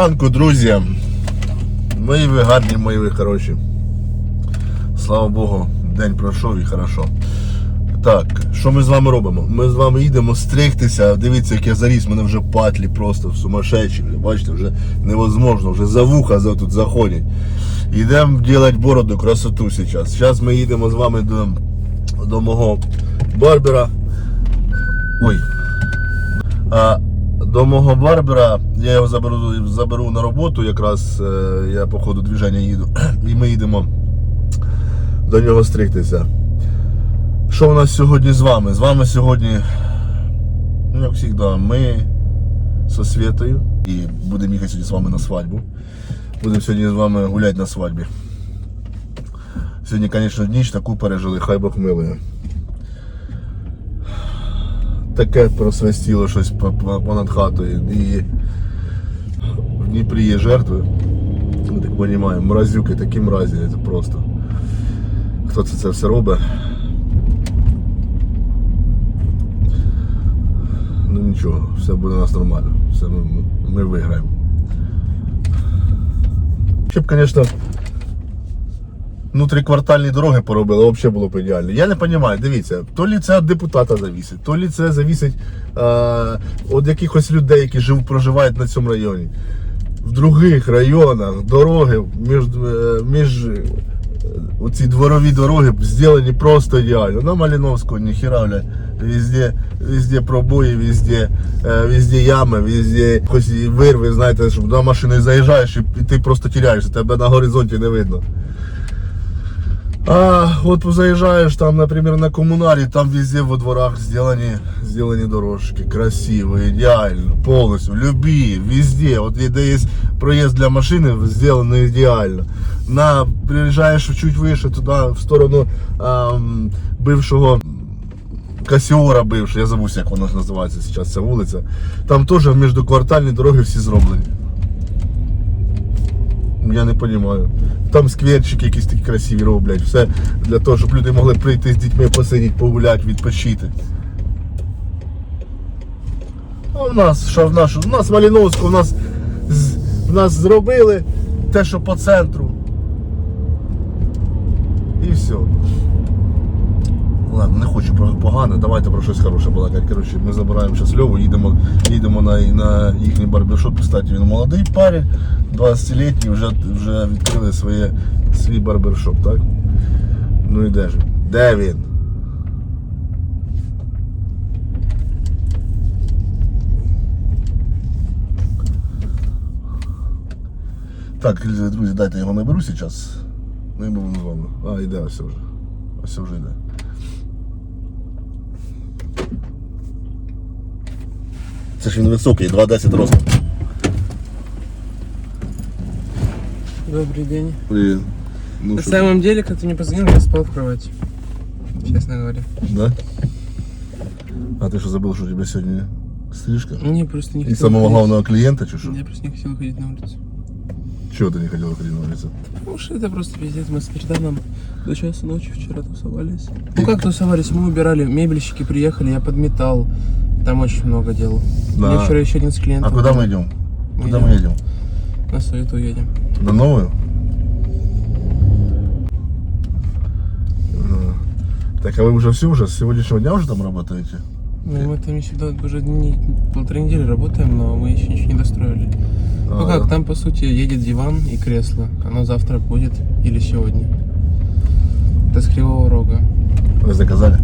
ранку, друзі. Мої ви гарні, мої ви хороші. Слава Богу, день пройшов і хорошо. Так, що ми з вами робимо? Ми з вами їдемо стригтися. Дивіться, як я заріс, мене вже патлі просто в сумасшедші. Бачите, вже невозможно, вже за вуха за- тут заходять. Йдемо робити бороду, красоту зараз. Зараз ми їдемо з вами до, до мого барбера. Ой, а, до мого барбера я його заберу, заберу на роботу, якраз е, я по ходу движення їду. І ми їдемо до нього стригтися. Що у нас сьогодні з вами? З вами сьогодні, ну як завжди, ми зі Світою і будемо їхати сьогодні з вами на свадьбу. Будемо сьогодні з вами гуляти на свадьбі. Сьогодні, звісно, ніч таку пережили, хай Бог милує таке просвистіло щось по- по- понад хатою. І в Дніпрі є жертви. Ми так розуміємо, мразюки, такі мразі, це просто. Хто це, це все робить? Ну нічого, все буде у нас нормально. Все ми, ми виграємо. Щоб, звісно, внутріквартальні дороги поробили, взагалі було б ідеально. Я не розумію, дивіться, то лі це від депутата завісить, то лі це завісить е, від якихось людей, які жив, проживають на цьому районі. В других районах дороги між, е, між е, оці дворові дороги зроблені просто ідеально. На Маліновську ніхіра, бля, везде, везде пробої, везде, везде ями, везде якось вирви, знаєте, щоб до машини заїжджаєш і ти просто тіряєшся, тебе на горизонті не видно. А вот заезжаешь там, например, на коммунаре, там везде во дворах сделаны, сделаны дорожки, красиво, идеально, полностью, люби, везде, вот где есть проезд для машины, сделано идеально. На, приезжаешь чуть выше туда, в сторону ам, бывшего Касіора бивший, я забув, як вона називається зараз ця вулиця. Там теж міждоквартальні дороги всі зроблені. Я не розумію. Там скверчики якісь такі красиві роблять. Все для того, щоб люди могли прийти з дітьми, посидіти, погуляти, відпочити. А в нас, що в нас? У нас Маліновську, у нас, в нас зробили те, що по центру. І все. Ладно, не хочу про погане, давайте про щось хороше балакати. Коротше, ми забираємо зараз Льову, їдемо, їдемо на, на їхній барбершоп. Кстати, він молодий парень, 20-літній, вже, вже відкрили своє, свій барбершоп, так? Ну і де ж? Де він? Так, друзі, дайте я його наберу зараз. Ну і будемо з вами. А, йде ось вже. Ось вже йде. Це ж він високий, 2,10 росту. Добрый день. Блін. Ну, На що самом деле, как ты мне позвонил, я спал в кровати. Честно говоря. ти? Да? А ти що забув, що у тебе сьогодні стрижка? Мне просто не І хотелось самого выходить. главного клієнта чи що? Я просто не хотел выходить на улицу. Чого ти не хотів ходити на вулицю? Потому что это просто пиздец. Мы с Мирданом до часа ночи вчера тусовались. Ну как тусовались? Мы убирали, мебельщики приехали, я подметал. Там очень много дел. Да. Мне вчера еще один с А клиентов. куди был. ми йдемо? Куди Йдемо. ми їдемо? На суету едем. До новою? Ага. Так, а ви вже всі вже з сьогоднішнього дня вже там працюєте? Ну, мы там еще да, уже дни, полторы недели работаем, но мы еще ничего не достроили. Ну А, как, там по сути едет диван и кресло. Оно завтра будет или сегодня. Это с Кривого Рога. Ви заказали?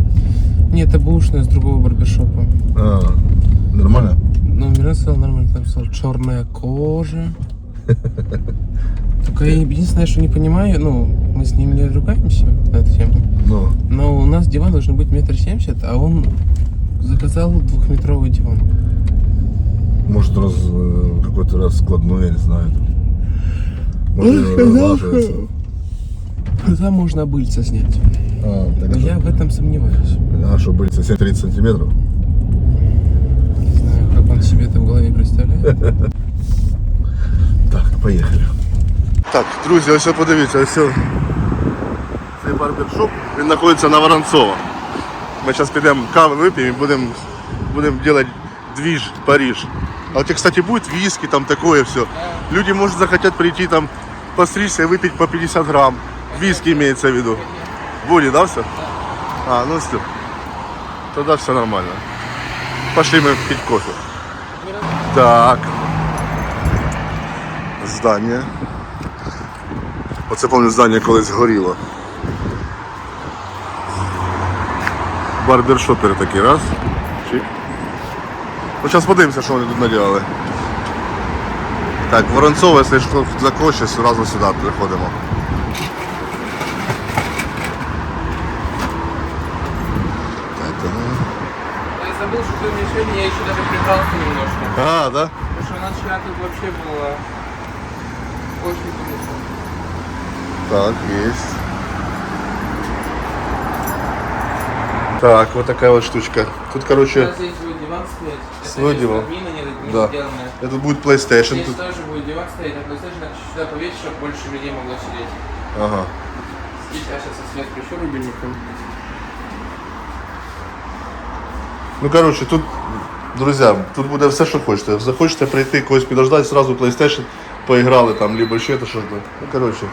Нет, это бушная с другого барбершопа. А, нормально? Ну, Мирон сказал нормально, там сказал черная кожа. Только я единственное, что не понимаю, ну, мы с ним не ругаемся на эту тему, Ну, но у нас диван должен быть метр семьдесят, а он заказал двухметровый диван. может раз э, какой-то раз складной, я не знаю. Может, разлаживается. Там можно быльца снять. А, так Но что- я в этом сомневаюсь. А что, были совсем 30 сантиметров? Не знаю, как он себе это в голове представляет. Так, поїхали. Так, друзі, ось подивіться, ось цей барбершоп, він знаходиться на Воронцова. Ми зараз підемо кави вип'ємо і будемо будемо робити двіж Париж. А у тебя, кстати, будет виски, там такое все. Люди, может, захотят прийти там постричься и выпить по 50 грамм. Виски имеется в виду. Будет, да, все? А, ну все. Тогда все нормально. Пошли мы пить кофе. Так. Здання. Оце пам'ятаю, здання колись горіло. Барбершопери такі, раз. Чик. Ну, зараз подивимося, що вони тут наділали. Так, Воронцове, якщо що захоче, одразу сюди приходимо. Забыл, что мне сегодня, я еще даже прибрался немножко. А, да? Потому что у нас вчера тут вообще было очень плохо. Так, есть. Так, вот такая вот штучка. Тут, У короче, нас здесь будет диван стоять. Это Свой без диван. камина, нет, не Да. сделанное. это будет PlayStation. Здесь Тут... тоже будет диван стоять, а PlayStation надо сюда повесить, чтобы больше людей могло сидеть. Ага. Здесь я сейчас свет включу рубильником. Ну, короче, тут, друзі, тут буде все, що хочете. Захочете прийти когось підождати, сразу PlayStation поіграли там, либо ще щось. Ну, короче,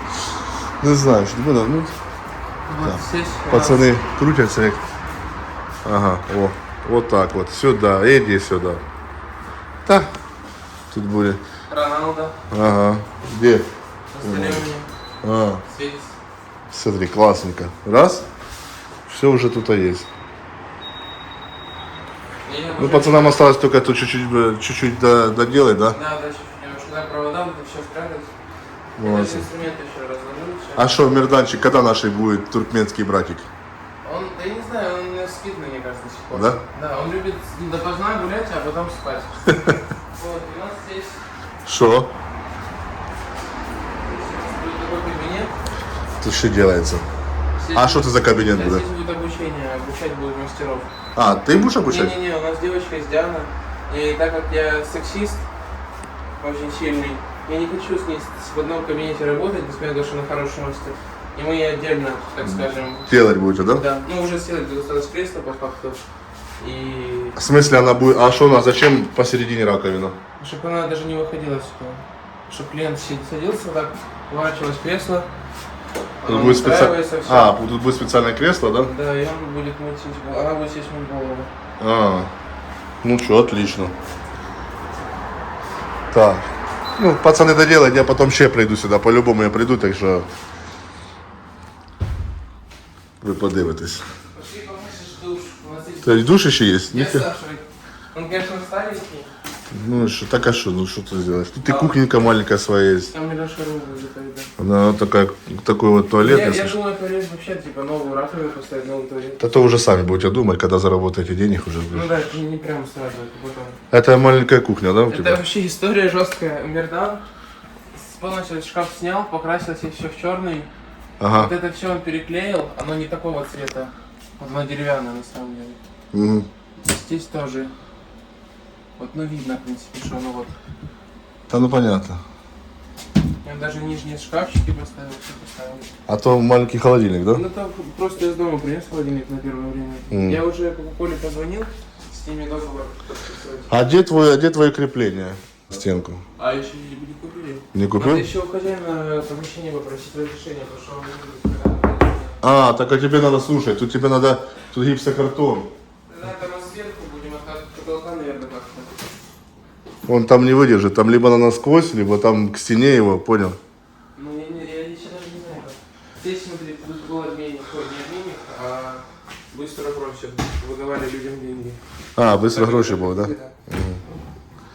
не знаю, що буде. Ну, Вот здесь у нас пацани крутяться як. Ага, о, вот так вот. Сюда, иди сюда. Та, тут буде. Роналдо, Ага. Где? на столе у меня, А, светится. смотри, классненько. Раз. Все уже тут есть. Ну, пацанам осталось только тут чуть-чуть, чуть-чуть до- доделать, да? Да, да, чуть-чуть немножко. Да, провода это все. Я Вот. даже еще. А что, Мирданчик, когда нашей будет туркменский братик? Он, да я не знаю, он у меня спит, мне кажется, до сих пор. Да? Да, он любит допоздна гулять, а потом спать. Вот, у нас здесь Что? будет такой кабинет. Тут что делается? А что это за кабинет Здесь будет? будет обучение, обучать будут мастеров. А, ты будешь обучать? Не-не-не, у нас девочка из Диана. И так как я сексист, очень сильный, я не хочу с ней в одном кабинете работать, несмотря на то, что она хороший мастер. И мы ей отдельно, так скажем, Делать будете, да? да, ну уже сделали, досталось кресло по факту. И В смысле она будет... А что она, зачем посередине раковина? чтобы она даже не выходила сюда. Чтобы клиент садился так, поворачивалось кресло, Тут будет специ- настраивается, всё. А, тут будет специальное кресло, да? Да, и он будет мыть. Она будет сесть мыть голову. А, ну что, отлично. Так. Ну, пацаны доделать, я потом ще прийду сюда. По-любому я приду, так що. Ви подивитесь. Пошли помышишь душ. То есть душ еще есть? Я. Саша. Он, конечно, старенький. Ну что, так а что, ну что ты сделаешь? Тут и кухонька маленькая своя есть. Там Миляша Рубль закрыта. Она вот такая, такой вот туалет. Я, если я что. думаю, туалет вообще, типа, новую раковину поставить, новый туалет. Да то уже сами будете думать, когда заработаете денег уже. Ну да, это не, не прямо сразу, это потом. Это маленькая кухня, да, у Это тебя? вообще история жесткая. Мердан с полностью этот шкаф снял, покрасил себе все в черный. Вот Ага. это все он переклеил, оно не такого цвета. Вот оно деревянное на самом деле. Мгм. Здесь тоже. Вот, ну видно, в принципе, что оно вот. Да ну понятно. Я даже нижние шкафчики поставил, все поставил. А то маленький холодильник, да? Ну там просто из дома принес холодильник на первое время. Мгм. Я уже Кока-Коле позвонил, с ними договор подписывать. А где твое, а где твое крепление? Стенку. А еще не, не купили. Не купил? Надо еще у хозяина помещения попросить разрешения, потому что он мы- А, так а тебе надо слушать, тут тебе надо, тут гипсокартон. Да, там мы сверху будем от потолка, наверное, как-то. Он там не выдержит, там либо на насквозь, либо там к стене его, понял? Ну, я, не, я даже не знаю. Здесь, смотри, тут был обменник, ой, не обменник, а быстро просят, выдавали людям деньги. А, быстро гроши было, да? Ну,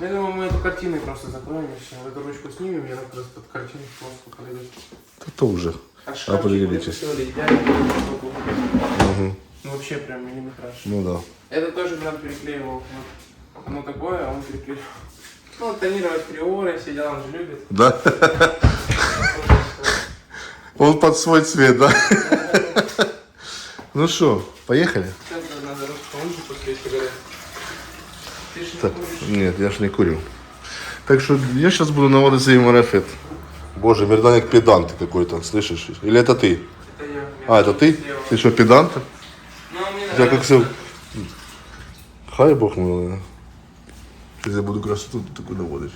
Я думаю, мы эту картиной просто закроем все. Эту ручку снимем, она как раз под картину просто подойдет. Это тоже. А шкафчик Определитесь. Мгм. Ну, вообще прям миллиметраж. Ну да. Это тоже нам переклеивал. Вот. Оно такое, а он переклеил. Ну, тонировать приоры, все дела он же любит. Да? Он под свой цвет, да? Ну что, поехали? Сейчас надо лучше после сигарет. Ты ж не Так, куришь? нет, я ж не курю. Так что я сейчас буду наводиться ему марафет. Боже, Мерданик педант какой-то, слышишь? Или это ты? Это я. А, это ты? Ты что, педант? Ну, мне Я как нравится. все... Хай бог милый. Щось я буду красоту таку наводити.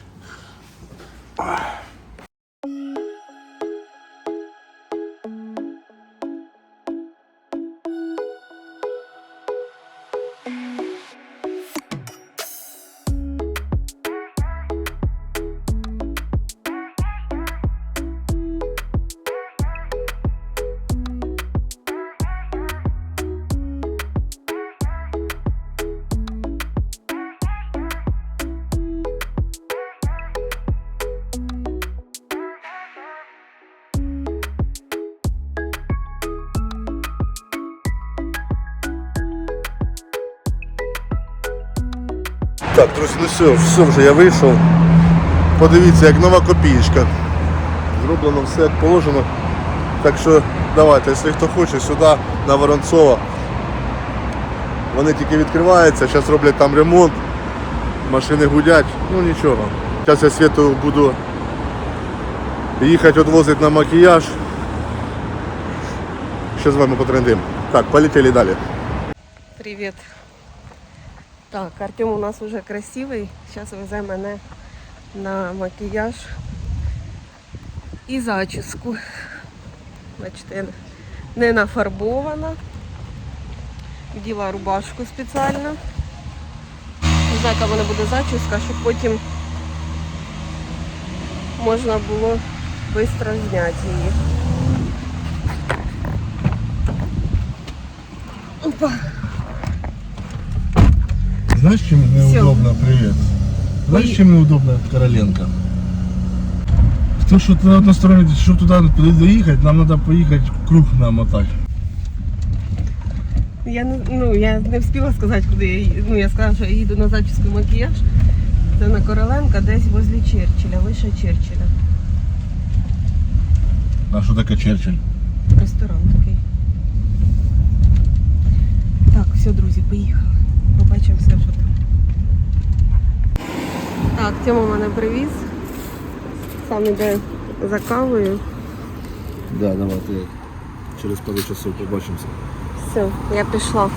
Так, друзі, ну все, все вже я вийшов. Подивіться, як нова копієчка. Зроблено все як положено. Так що давайте, якщо хто хоче, сюди на Воронцова. Вони тільки відкриваються, зараз роблять там ремонт, машини гудять, ну нічого. Зараз я світу буду їхати відвозити на макіяж. Ще з вами потрендим. Так, полетіли далі. Привет. Так, Артем у нас уже красивий. Зараз везе мене на макіяж і зачіску. Бачите, не нафарбована. Вділа рубашку спеціально. Не знаю, яка в мене буде зачіска, щоб потім можна було швидко зняти її. Опа. Знаешь, чем неудобно? Привет. Знаешь, Ой. чем неудобно Короленко? То, что ты настроен, чтобы туда доехать, нам надо поехать круг намотать. Я не, ну, я не встигла сказати, куди я їду. Ну, я сказала, що я їду на зачіску і макіяж. Це на Короленка, десь возле Черчилля, вище Черчилля. А что такое Черчилль? Ресторан такий. Так, все, друзі, поїхали. Побачимо все, що там. Так, Тьома мене привіз. Сам іде за кавою. Да, давайте через пару часов побачимося. Все, я пішла.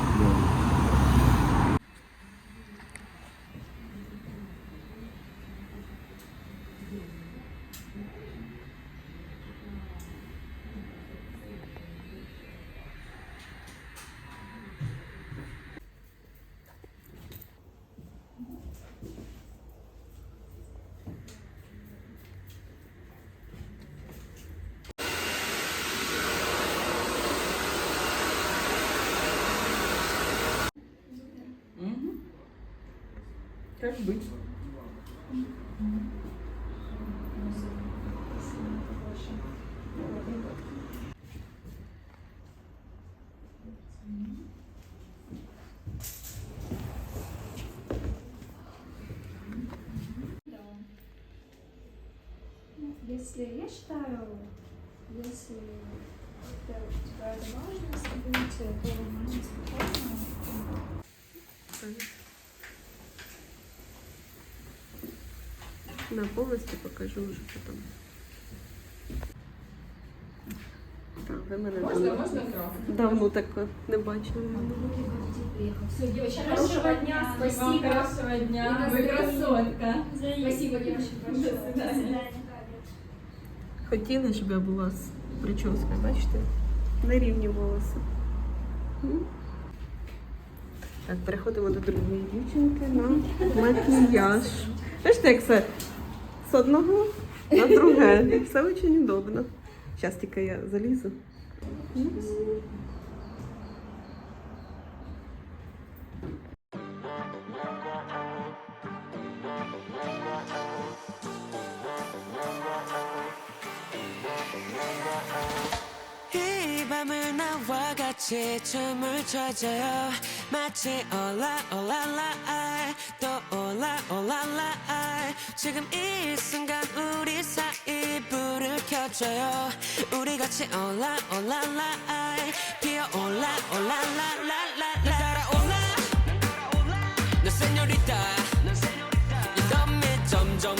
Как быть? Если я считаю, если это у тебя это важное событие, то можно спокойно. На повністю покажу вже потім. Так, ви мене давно, давно так не бачили. Все, девочки, Хорошего дня, Спасибо. Хорошего дня. И Вы красотка. Спасибо, девочки, большое. До свидания. Хотіли, щоб я була з прическою, бачите? На рівні волоси. М? Так, переходимо до другої дівчинки на макіяж. Бачите, як з одного на друге. Все дуже удобно. Зараз тільки я залізу. М? 이 밤을 나와 같이 춤을 춰줘요 마치 올라 올라라 또 올라 올라라. 지금 이 순간 우리 사이 불을 켜줘요. 우리 같이 올라 올라라. 피어올라 올라라라라 따라올라 너 세뇨리타 이 덤에 점점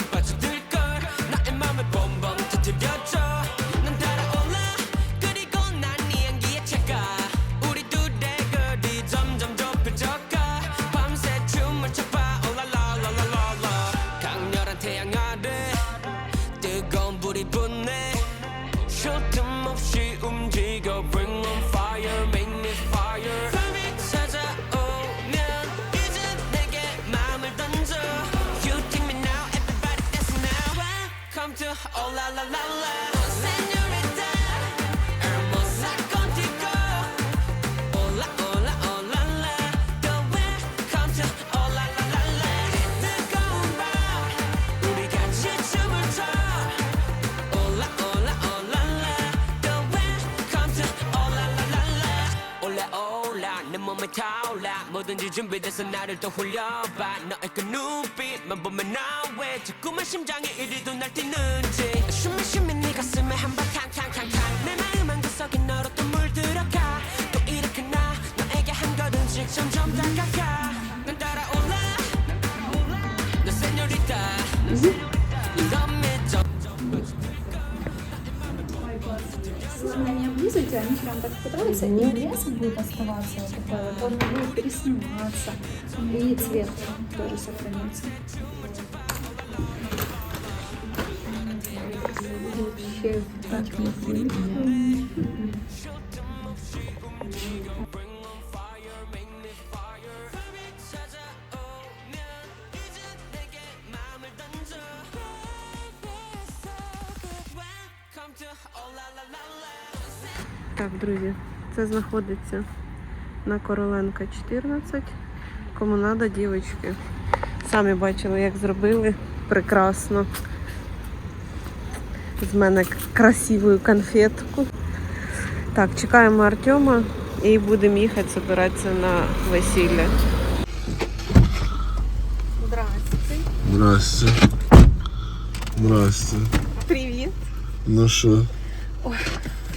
뭐든지 준비돼서 나를 또 홀려봐. 너의 그 눈빛만 보면 나왜 자꾸만 심장이 이리도 날뛰는지 не облизывайте, они прям так пытаются, и лесом будет оставаться вот такой вот, он будет пересниматься, и цвет тоже сохранится. Вообще так неплохо. Так, друзі, це знаходиться на Короленка 14. Кому надо, дівчатки. Самі бачили, як зробили. Прекрасно. З мене к- красиву конфетку. Так, чекаємо Артема і будемо їхати збиратися на весілля. Здравствуйте. Здрасте. Здрасте. Привіт. Ну що,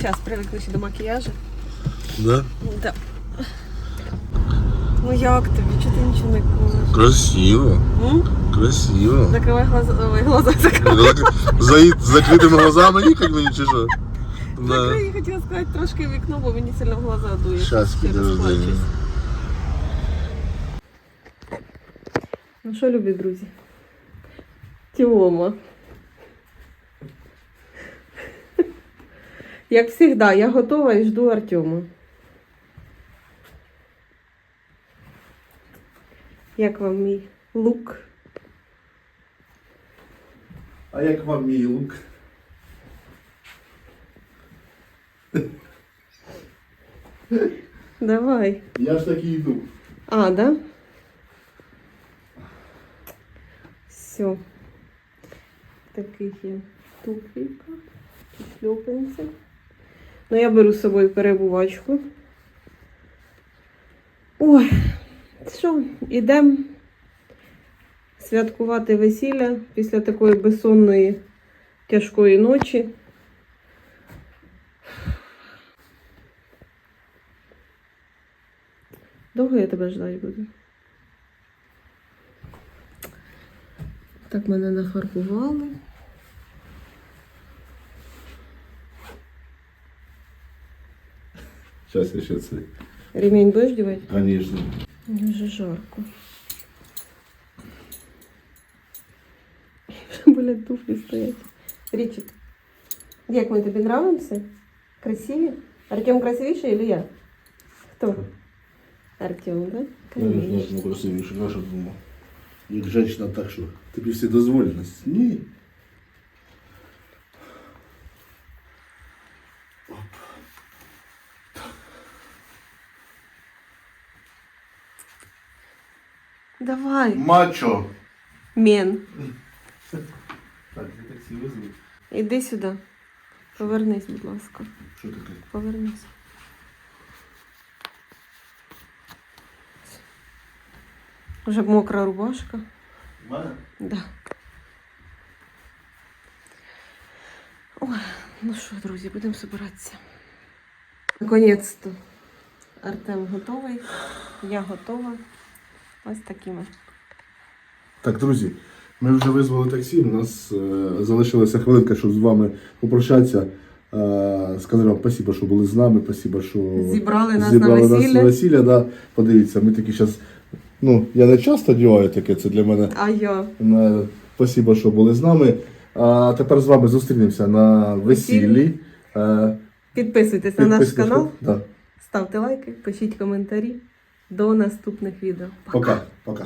Зараз привикли ще до макіяжу. да? Да. Ну як тобі? Чого ти нічого не кажеш? Красиво. М? Красиво. Закривай глаза, ой, глаза закривай. За, закритими глазами їхати мені чи що? Да. Закрий, я хотіла сказати трошки вікно, бо мені сильно в глаза дує. Щас Ще підожди. розплачусь. Ну що, любі друзі? Тіома. Як завжди, я готова і жду Артема. Як вам мій лук? А як вам мій лук? Давай. Я ж таки йду. А, да? Все. Таких є туфелька, шльопанці. Ну, я беру з собою перебувачку. Ой, що, ідемо святкувати весілля після такої безсонної тяжкої ночі. Довго я тебе ждати буду? Так мене нафарбували. Зараз я ще це. Ремень будеш дівати? Звісно. Дуже жарко. Блядь, туфлі стоять. Річик, як ми тобі нравимося? Красиві? Артем красивіший или я? Хто? Артем, да? Конечно. Ну, красивіше, я що думав. Як жінка так, що тобі всі дозволеність. Ні. Давай, Мачо. мен. Так, я таксі визву. Іди сюди. Повернись, будь ласка. Що таке? Повернись. Вже мокра рубашка. У мене? Да. Ой, ну що, друзі, будемо збиратися. Наконець-то. Артем готовий, я готова. Ось такими. Так, друзі, ми вже визвали таксі. У нас е, залишилася хвилинка, щоб з вами попрощатися. Е, сказати вам спасибо, що були з нами, спасибо, що Зібрали нас зібрали на нас весілля. весілля. Да. Подивіться, ми такі зараз. Ну, я не часто одягаю таке, це для мене. А я. Е, Спасибо, що були з нами. А тепер з вами зустрінемося на весіллі. Е, Підписуйтесь на наш підписуйтесь, канал, Да. ставте лайки, пишіть коментарі. До наступних відео. Пока. Пока.